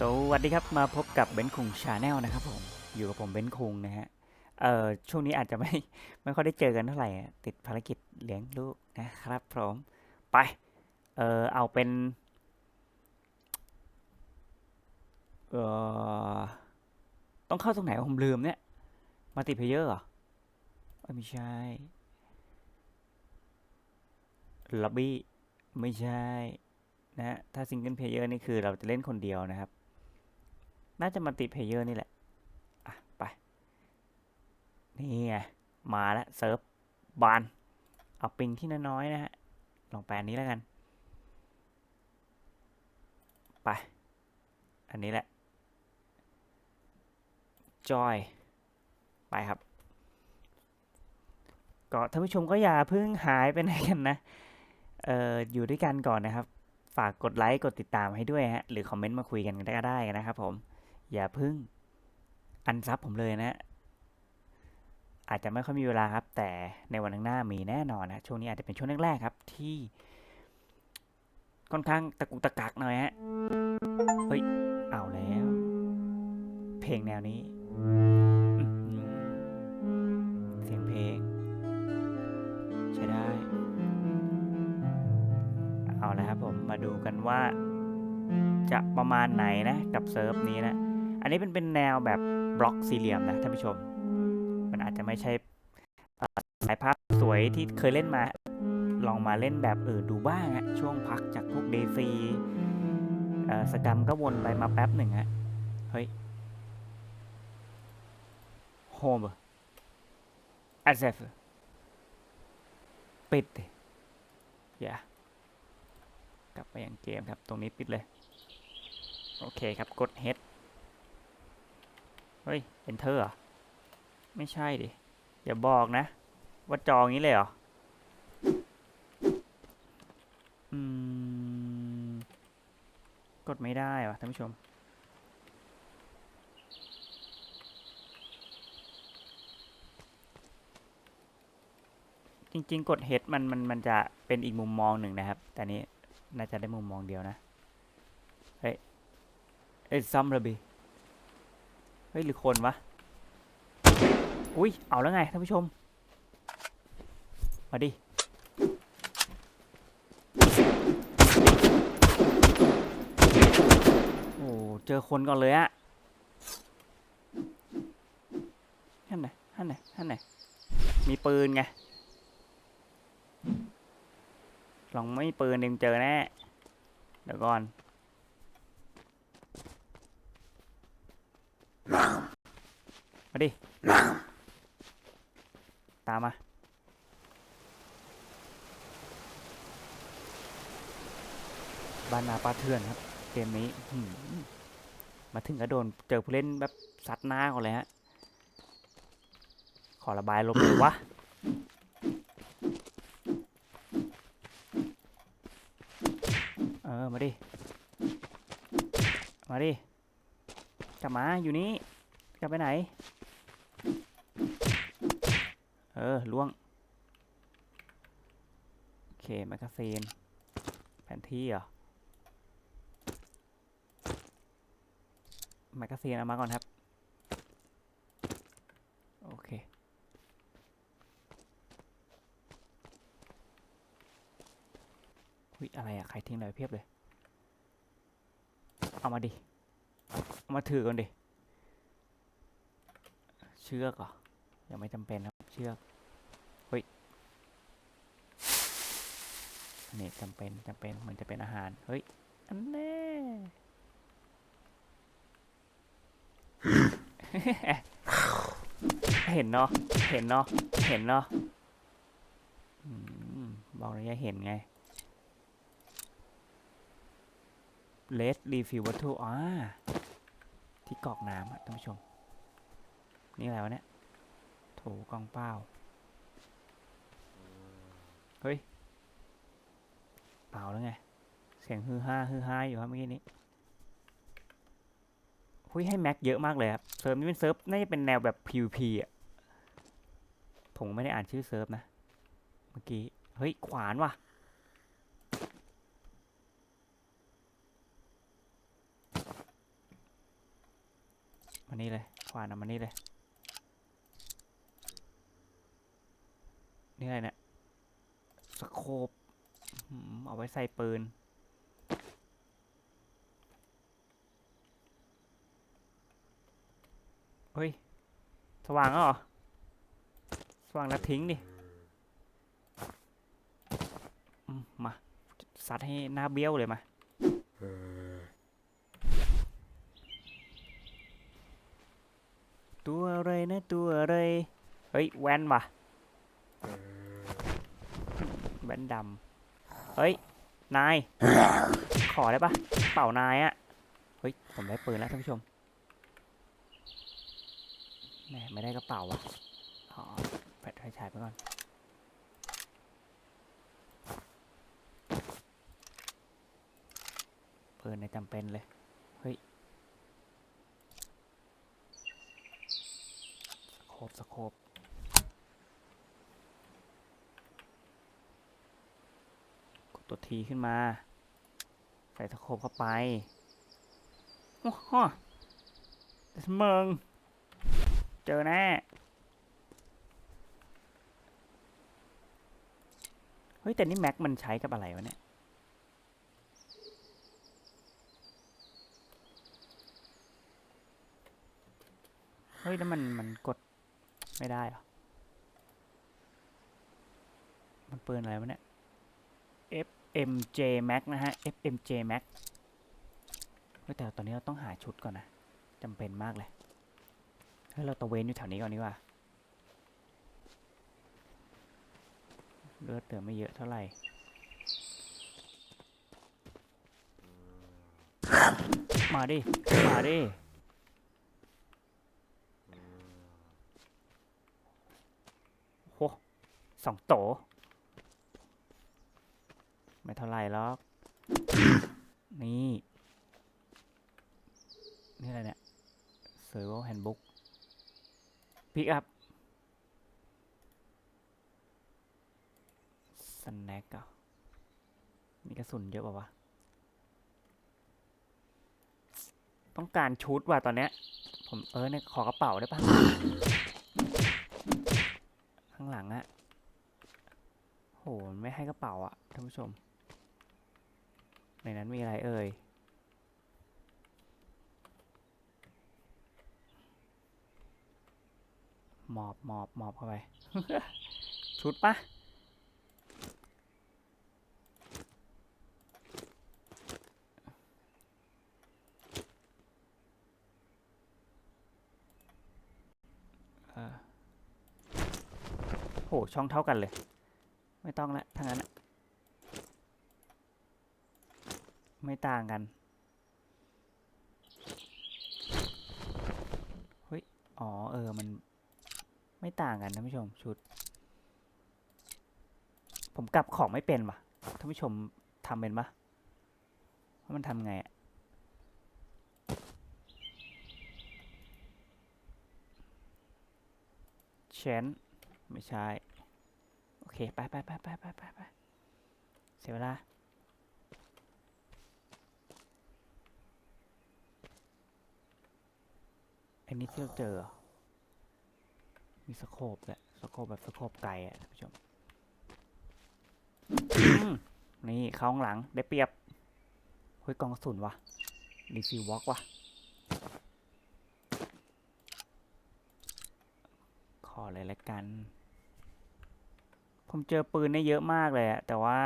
สวัสดีครับมาพบกับเบนคุงชาแนลนะครับผมอยู่กับผมเบนคุงนะฮะเอ่อช่วงนี้อาจจะไม่ไม่ค่อยได้เจอกันเท่าไหร่ติดภารกิจเลี้ยงลูกนะครับผมไปเอ่อเอาเป็นเอ่อต้องเข้าตรงไหนผมลืมเนี่ยมาติเพเยอร์เหรอไม่ใช่ล็อบบี้ไม่ใช่นะฮะถ้าซิงเกิลเพลเยอร์นี่คือเราจะเล่นคนเดียวนะครับ น่าจะมัลติเพเยอร์นี่แหละ อะ ไป นี่ไง มาแล้วเซิร์ฟบาน เอาปิงที่น้อยๆนะฮะ ลองแปลนนี้แล้วกัน ไป อันนี้แหละ จอย ไปครับ ก็ท่านผู้ชมก็อย่าเพิ่งหายไปไหนกันนะ เอ่อ อยู่ด้วยกันก่อนนะครับ ฝากกดไลค์ กดติดตามให้ด้วยฮะ หรือคอมเมนต์มาคุยกันก็ได้นะครับผม อย่าพึ่งอันซับผมเลยนะ อาจจะไม่ค่อยมีเวลาครับ แต่ในวันข้างหน้ามีแน่นอนนะช่วงนี้อาจจะเป็นช่วงแรกๆครับ ที่ค่อนข้างตะกุกตะกักหน่อยฮะ เฮ้ย เอาแล้ว เพลงแนวนี้ เสียงเพลง ใช้ได้ เอาและครับผม มาดูกันว่า จะประมาณไหนนะ กับเซิร์ฟนี้นะ อันนี้เป็นเป็นแนวแบบบล็อกสี่เหลี่ยมนะท่านผู้ชม มันอาจจะไม่ใช่สายภาพสวยที่เคยเล่นมา ลองมาเล่นแบบเอื่นดูบ้างฮะช่วงพักจากพวกเดซีสกรรมก็วนไปมาแป๊บหนึ่งฮะ เฮ้ยโฮมอันเซฟปิดดิอย่ากลับไปยังเกมครับ ตรงนี้ปิดเลย โอเคครับ กด H เฮ้ย Enter เหรอไม่ใช่ดิ อย่าบอกนะ ว่าจองนี้เลยเหรอ อืม กดไม่ได้วะท่านผู้ชม จริง ๆ กด H มันมันมันจะเป็นอีกมุมมองหนึ่งนะครับ แต่นี้น่าจะได้มุมมองเดียวนะ เฮ้ย เอ้ยซัมระบีเฮ้ยหรือคนวะ อุ้ยเอาแล้วไงท่านผู้ชม มาดิ โอ้เจอคนก่อนเลยอะท่านไหนท่านไหนท่านไหนมีปืนไง ลองไม่ปืนเองเจอแน่ เดี๋ยวก่อน มาดิ ตามมา บ้านนาปลาเถื่อนครับ เกมนี้หืมมาถึงก็โดนเจอผู้เล่นแบบซัดหน้าก่อนเลยฮะ ขอระบายลมเลยวะเออ มาดิ มาดิ กลับมาอยู่นี่ กลับไปไหน เออล่วง โอเคแมกกาซีน แผนที่เหรอแมกกาซีนเอามาก่อนครับ โอเคอุ้ยอะไรอะใครทิ้งอะไรเพียบเลย เอามาดิ เอามาถือก่อนดิ เชือกเหรอยังไม่จำเป็นครับ เชือกเฮ้ยอันนี้จำเป็นจำเป็นเหมือนจะเป็นอาหาร เฮ้ย อันแน่เห็นเนาะ เห็นเนาะ เห็นเนาะบอกเลยว่าเห็นไงเลสรีฟิววัตถุอ่าที่กอกน้ำท่านผู้ชม นี่อะไรวะเนี่ย โถกองเป้า เฮ้ย เปล่าแล้วไง เสียงฮือฮาฮือฮาอยู่ครับเมื่อกี้นี้หุยให้แม็กเยอะมากเลยครับ เซิร์ฟนี้เป็นเซิร์ฟน่าจะเป็นแนวแบบ PVP อะ ผมไม่ได้อ่านชื่อเซิร์ฟนะ เมื่อกี้ เฮ้ย ขวานว่ะมานี่เลย ขวานเอามานี่เลย นี่อะไรเนี่ยสโคปเอาไว้ใส่ปืน เฮ้ย สว่างแล้วเหรอ สว่างแล้วทิ้งดิมาซัดให้หน้าเบี้ยวเลยมาตัวอะไรนะตัวอะไร เฮ้ย แว่นว่ะ แว่นดำเฮ้ย นาย ขอได้ปะเป่านายอะเฮ้ย ผมได้ปืนแล้วท่านผู้ชมแหมไม่ได้กระเป๋าว่ะอ๋อแปดไฟฉายไปก่อน ปืนในจำเป็นเลย เฮ้ยสโคบสโคบ ดตัวทีขึ้นมา ใส่สโคบเข้าไปโอ้โหเมืองเจอแน่เฮ้ยแต่นี่แม็กมันใช้กับอะไรวะเนี่ย เฮ้ยแล้วมันมันกดไม่ได้เหรอ มันปืนอะไรวะเนี่ย F FMJ Max นะฮะ FMJ Max แต่ตอนนี้เราต้องหาชุดก่อนนะจำเป็นมากเลยเฮ้เราตะเวนอยู่แถวนี้ก่อนดีกว่าเลือดเหลือไม่เยอะเท่าไหร่มาดิ มาดิ โหสองโต ไม่เท่าไหร่หรอก นี่ นี่อะไรเนี่ย Survival Handbook Pick up Snack อะมีกระสุนเยอะป่าวะ ต้องการชุดว่ะตอนเนี้ย ผมเออเนี่ยขอกระเป๋าได้ปะข้างหลังอะโหมันไม่ให้กระเป๋าอะท่านผู้ชม ในนั้นมีอะไรเอ่ย หมอบหมอบหมอบเข้าไป ชุดปะเออโหช่องเท่ากันเลย ไม่ต้องละทั้งนั้นอะ ไม่ต่างกัน เฮ้ย อ๋อ เออ มันไม่ต่างกันท่านผู้ชมชุด ผมกลับของไม่เป็นว่ะท่านผู้ชมทำเป็นปะว่ามันทำไงอะเชนไม่ใช่ โอเค ไปไปไปไปไปไปไปเสียเวลา อันนี้ที่เราเจอ มีสโคปแหละสโคปแบบสโคปไกลอะท่านผู้ชม นี่เข้าข้างหลังได้เปรียบเฮ้ยกองกระสุนวะรีฟิลวอล์กวะขอเลยละกัน ผมเจอปืนได้เยอะมากเลยอะแต่ว่า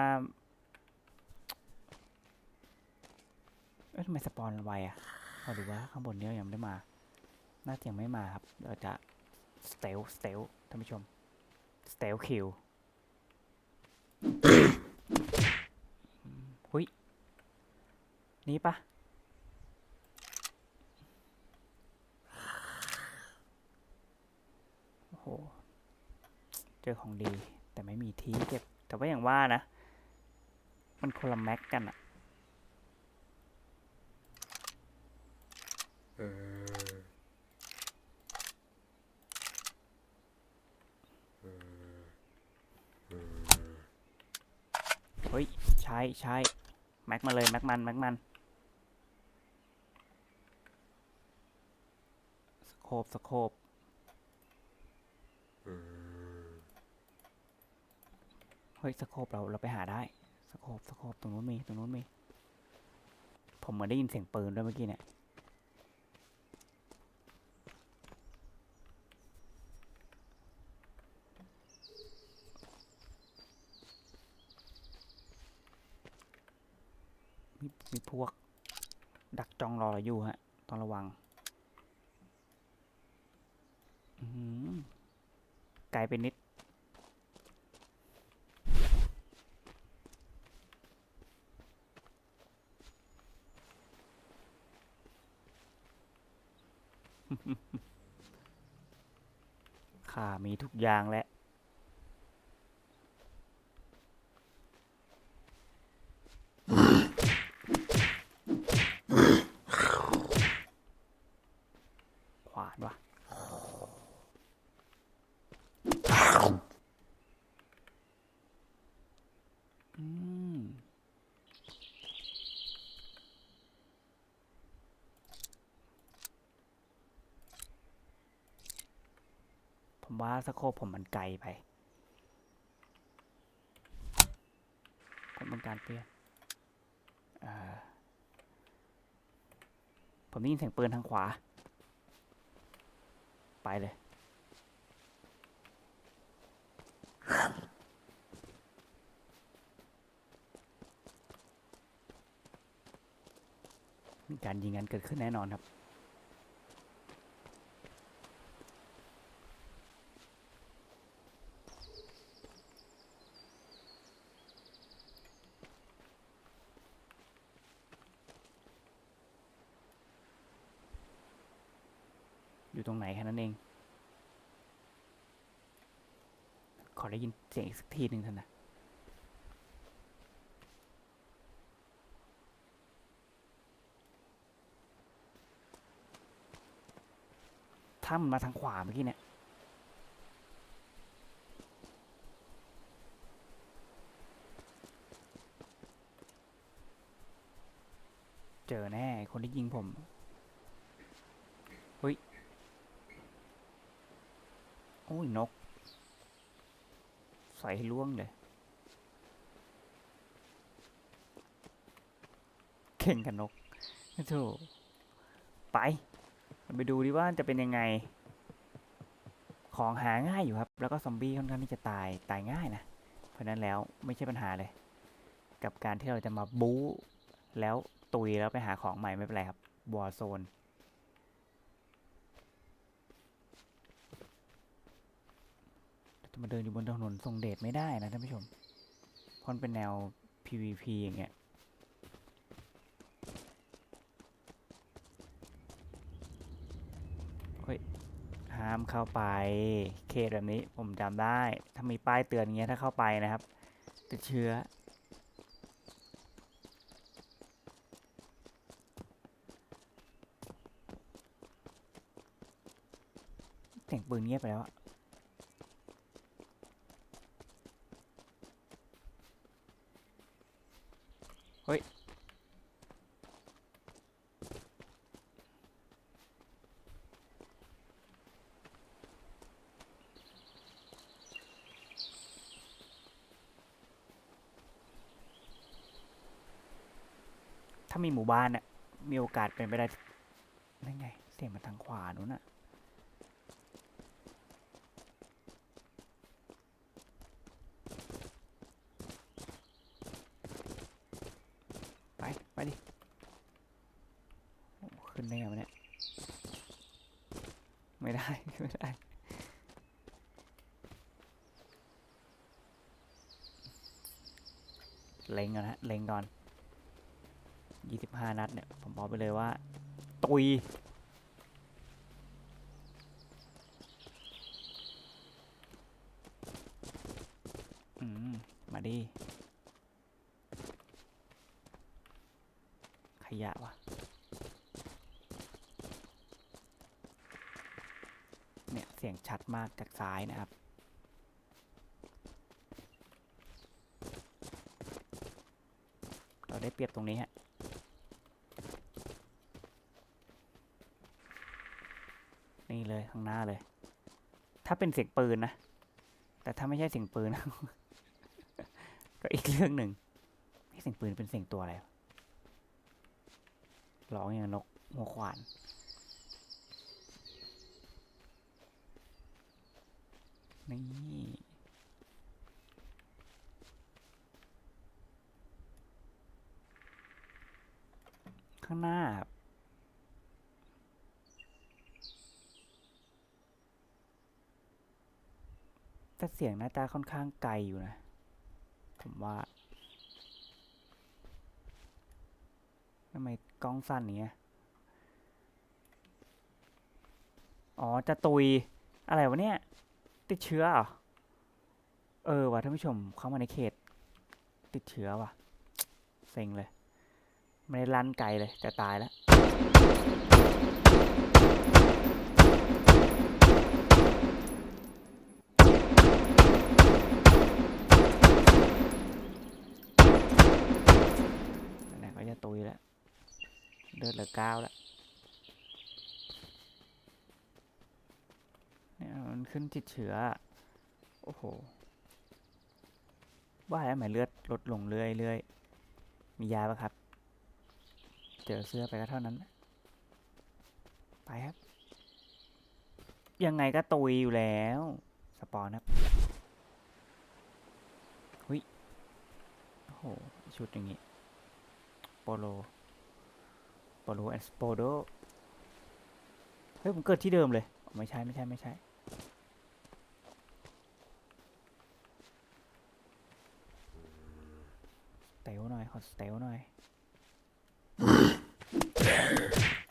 เอ๊ะทำไมสปอนไวอะขอดูว่าข้างบนเนี้ยยังไม่ได้มา น่าจะยังไม่มาครับเดี๋ยวจะสเตลสเตลท่านผู้ชมสเตลคิวหุยนี่ปะโอ้โห เจอของดี แต่ไม่มีที่เก็บ แต่ว่าอย่างว่านะ มันคนละแม็กกันอะเฮ้ย ใช้ใช้แม็กมาเลยแม็กมันแม็กมันสโคบสโคบเฮ้ยสโคบเราเราไปหาได้สโคบสโคบตรงนู้นมีตรงนู้นมีผมเหมือนได้ยินเสียงปืนด้วยเมื่อกี้เนี่ย มีมีพวก ดักจ้องรอ เราอยู่ฮะ ต้องระวังอือหือไกลไปนิด ข้ามีทุกอย่างแล้ว ขวานวะอืม ผม ว่าสโคปผมมันไกลไป ผมต้องการเปลี่ยนผมได้ยินเสียงปืนทางขวา ไปเลยมีการยิงกันเกิดขึ้นแน่นอนครับ รงไหนแค่นั้นเอง ขอได้ยินเสียงอีกสักทีหนึ่งเถอะนะถ้ามันมาทางขวาเมื่อกี้เนี่ยเจอแน่ คนที่ยิงผม เฮ้ย โอ้ย นก ใส่ให้ล่วงเลยเข่งกับนกโธ่ไป ไปดูดิว่าจะเป็นยังไง ของหาง่ายอยู่ครับ แล้วก็ซอมบี้ค่อนข้างที่จะตาย ตายง่ายนะ เพราะฉะนั้นแล้วไม่ใช่ปัญหาเลย กับการที่เราจะมาบู๊แล้วตุยแล้วไปหาของใหม่ไม่เป็นไรครับ วอร์โซน จะมาเดินอยู่บนถนนทรงเดชไม่ได้นะท่านผู้ชมเพราะมันเป็นแนว PVP อย่างเงี้ยเฮ้ยห้ามเข้าไปเขตแบบนี้ผมจำได้ ถ้ามีป้ายเตือนเงี้ยถ้าเข้าไปนะครับ ติดเชื้อเสียงปืนเงียบไปแล้วอะ ถ้ามีหมู่บ้านน่ะมีโอกาสเป็นไปได้นั่นไง เสียงมาทางขวานู้นน่ะ ไป ไปดิโอ้ขึ้นได้ไงวะเนี่ย ไม่ได้ ไม่ได้ เล็งก่อนฮะ เล็งก่อน ยี่สิบห้านัดเนี่ย ผมบอกไปเลยว่า ตุยมมาดิ ขยะวะเนี่ย เสียงชัดมากจากซ้ายนะครับเราได้เปรียบตรงนี้ฮะ นี่ นี่ เลยข้างหน้าเลย ถ้าเป็นเสียงปืนนะ แต่ถ้าไม่ใช่เสียงปืน ก็อีกเรื่องหนึ่งนี่เสียงปืนเป็นเสียงตัวอะไรร้องอย่างนกหัวขวานนี่ข้างหน้าครับ แต่เสียงน่าจะค่อนข้างไกลอยู่นะ ผมว่าทำไมกล้องสั้นเงี้ยอ๋อ จะตุย อะไรวะเนี่ย ติดเชื้อเหรอ เออว่ะท่านผู้ชมเข้ามาในเขต ติดเชื้อว่ะ เซ็งเลย ไม่ได้ลั่นไกลเลย จะตายแล้ว ไหนๆก็จะตุยแล้ว เลือดเหลือเก้าแล้วเนี่ยมันขึ้นติดเชื้อ โอ้โหว่าแล้วทำไมเลือดลดลงเรื่อยๆ มียาปะครับ เจอเสื้อไปก็เท่านั้น ไปครับ ยังไงก็ตุยอยู่แล้ว สปอนครับหุยโอ้โห ชุดอย่างงี้ โปโล ปโลแอนด์สโปโดเฮ้ย ผมเกิดที่เดิมเลย ไม่ใช่ ไม่ใช่ ไม่ใช่สเตลหน่อย ขอสเตลหน่อย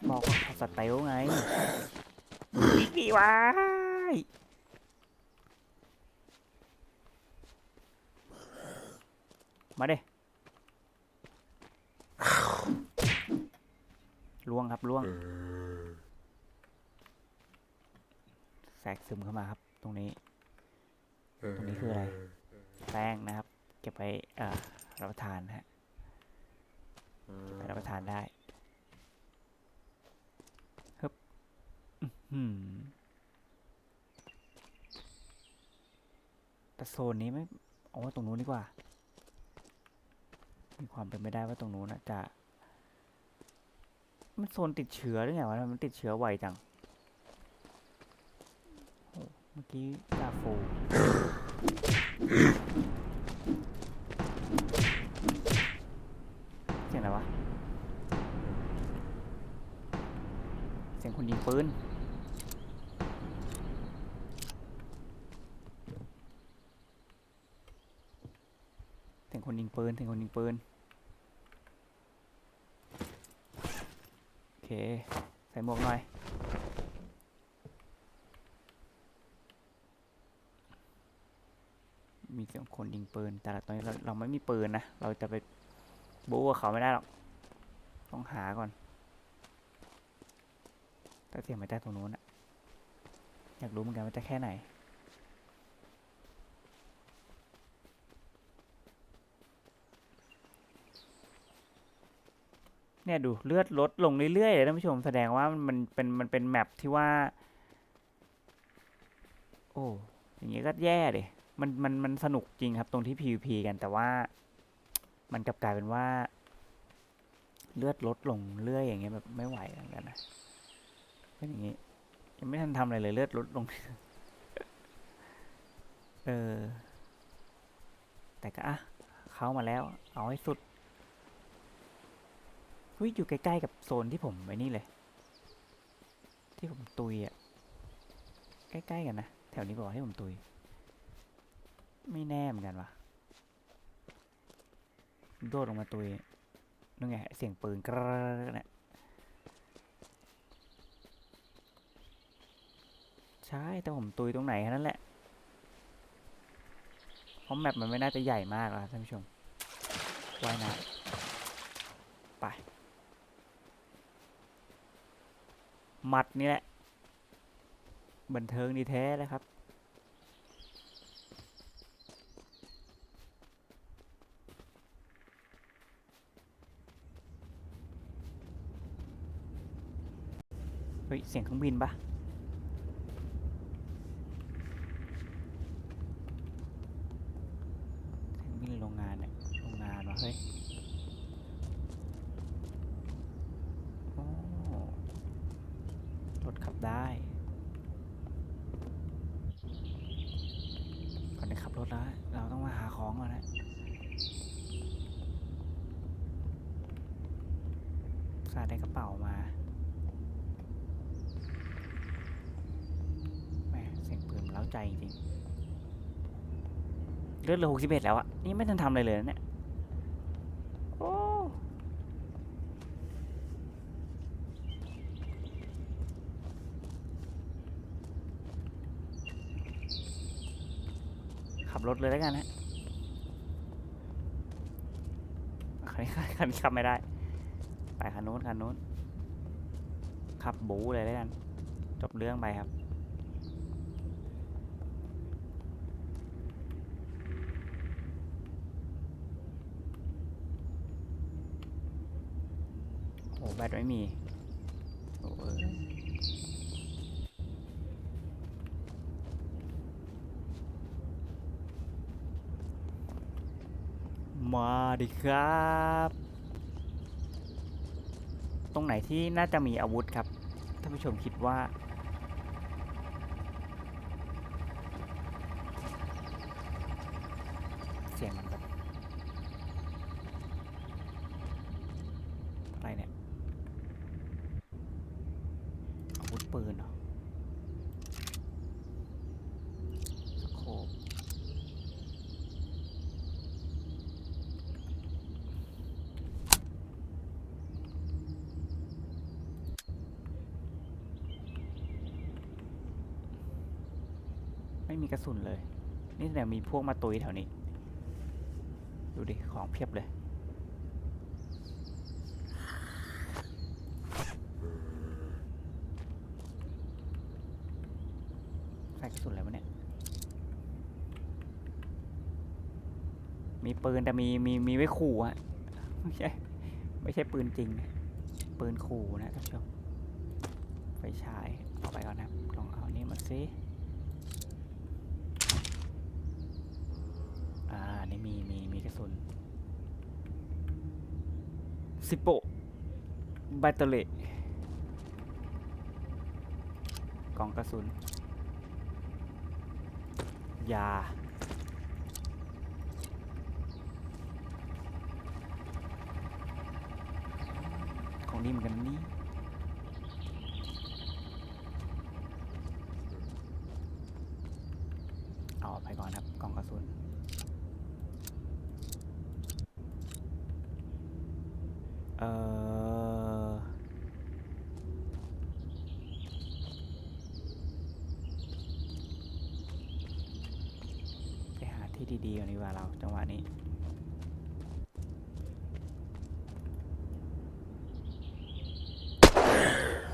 บอกว่าขอสเตลไงดีวายมาเด้ ล่วงครับล่วงแทรกซึมเข้ามาครับ ตรงนี้ ตรงนี้คืออะไร แป้งนะครับ เก็บไว้เอ่อรับประทานนะฮะเก็บไปรับประทานได้ฮึบอื้อหือแต่โซนนี้ไม่เอาว่าตรงนู้นดีกว่า มีความเป็นไปได้ว่าตรงนู้นนะจะ มันโซนติดเชื้อหรือไงวะ มันติดเชื้อไวจัง เมื่อกี้ดาฟูเสียงอะไรวะ เสียงคนยิงปืนเสียงคนยิงปืนเสียงคนยิงปืน โอ เค ใส่หมวกหน่อยมีเสียงคนยิงปืน แต่ตอนนี้เราเราไม่มีปืนนะ เราจะไปบู๊กับเขาไม่ได้หรอก ต้องหาก่อน แต่เสียงมาจากตรงนู้นอะอยากรู้เหมือนกันว่าจะแค่ไหน เนี่ยดูเลือดลดลงเรื่อยๆเลยท่านผู้ชมแสดงว่ามันเป็นมันเป็นแมปที่ว่า โอ้อย่างงี้ก็แย่เลยมันมันมันสนุกจริงครับตรงที่ PVP กันแต่ว่า มันกลับกลายเป็นว่า เลือดลดลงเรื่อยอย่างเงี้ยแบบไม่ไหวเหมือนกันนะเป็นอย่างงี้ ยังไม่ทันทำอะไรเลยเลือดลดลง เออแต่ก็อะเข้ามาแล้ว เอาให้สุด เฮ้ยอยู่ใกล้ๆกับโซนที่ผมไอ้นี่เลย ที่ผมตุยอะใกล้ๆกันนะแถวนี้บอกให้ผมตุย ไม่แน่เหมือนกันวะโดดลงมาตุยนึกไงเสียงปืนกรดเนี่ยใช่แต่ผมตุยตรงไหนแค่นั้นแหละเพราะแมปมันไม่น่าจะใหญ่มากแล้วท่านผู้ชมว่ายน้ำไป หมัดนี่แหละ บันเทิงดีแท้เลยครับ เฮ้ย เสียงเครื่องบินปะ ได้ก่อนจะขับรถแล้ว เราต้องมาหาของก่อนนะสาได้กระเป๋ามาแหมเสียงปืนเล้าใจจริงเลือดเหลือหกสิบเอ็ดแล้วอะนี่ไม่ทันทำอะไรเลยนะเนี่ยโอ้ขับรถเลยแล้วกันฮะคันนี้คันนี้ขับไม่ได้ ไปคันนู้นคันนู้นขับบูเลยแล้วกัน จบเรื่องไปครับโอ้แบตไม่มีโอ้มาดิครับ รงไหนที่น่าจะมีอาวุธครับท่านผู้ชมคิดว่า เสียงมันแบบ อะไรเนี่ย อาวุธปืนเหรอสโคป ไม่มีกระสุนเลย นี่แสดงมีพวกมาตุยแถวนี้ ดูดิ ของเพียบเลยใส่กระสุนอะไรวะเนี่ย มีปืนแต่มีมีมีไว้ขู่อะไม่ใช่ ไม่ใช่ปืนจริง ปืนขู่นะท่านผู้ชม ไฟฉาย เอาไปก่อนนะลองเอานี่มาซิอ่า นี่ มีมีมีกระสุนซิโปแบตเตอรี่กล่องกระสุน ยา ของดีเหมือนกันนี่ เอาไปก่อนครับ กล่องกระสุน เอ่อ ไปหาที่ดีๆก่อนดีก ว่าเราจังหวะนี้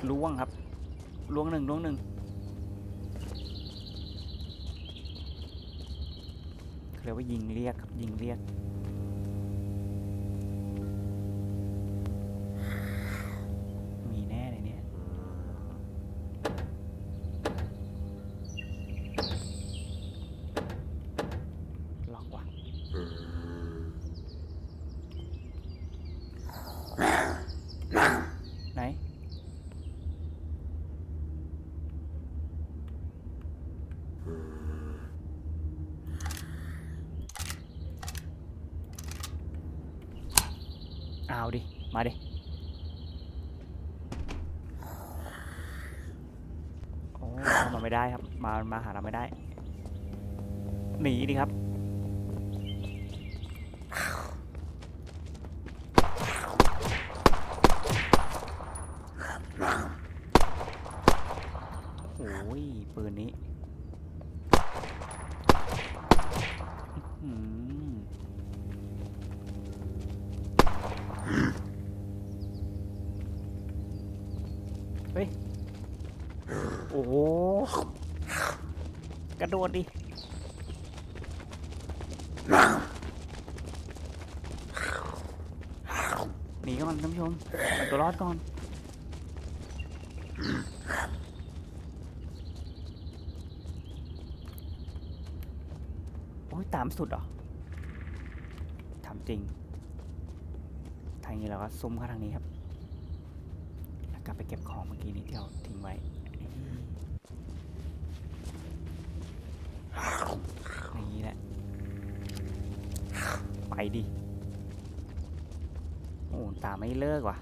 ล่วงครับล่วงหนึ่งล่วงหนึ่งเรียกว่ายิงเรียกครับยิงเรียก มีแน่เลยเนี่ย ล็อกว่ะ ไหน เอาดิ มาดิ โอ้เข้ามาไม่ได้ครับ มา มาหาเราไม่ได้ หนีดิครับ โอ้ย ปืนนี้ อื้อ ระโดดดิหนีก่อนท่านผู้ชมเอาตัวรอดก่อนโอ้ยตามสุดเหรอถามจริง ทางนี้เราก็ซุ่มเข้าทางนี้ครับแล้วกลับไปเก็บของเมื่อกี้นี้ที่เราทิ้งไว้ ไปดิ โอ้ตาไม่เลิกว่ะ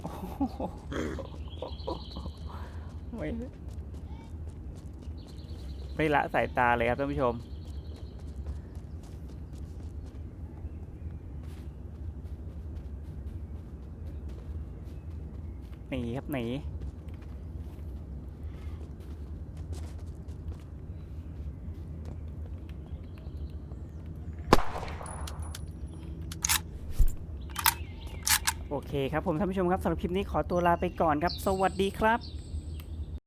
โอ้โหไม่ไม่ละสายตาเลยครับท่านผู้ชมหนีครับหนี โอเคครับผมท่านผู้ชมครับสำหรับคลิปนี้ขอตัวลาไปก่อนครับ สวัสดีครับ